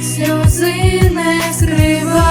сльози не скривай,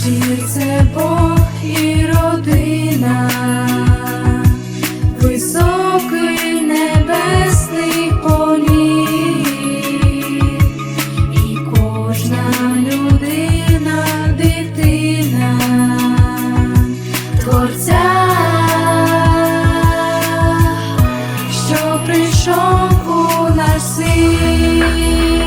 Святвечір це Бог і родина, високий небесний політ, і кожна людина, дитина, творця, що прийшов у наш світ.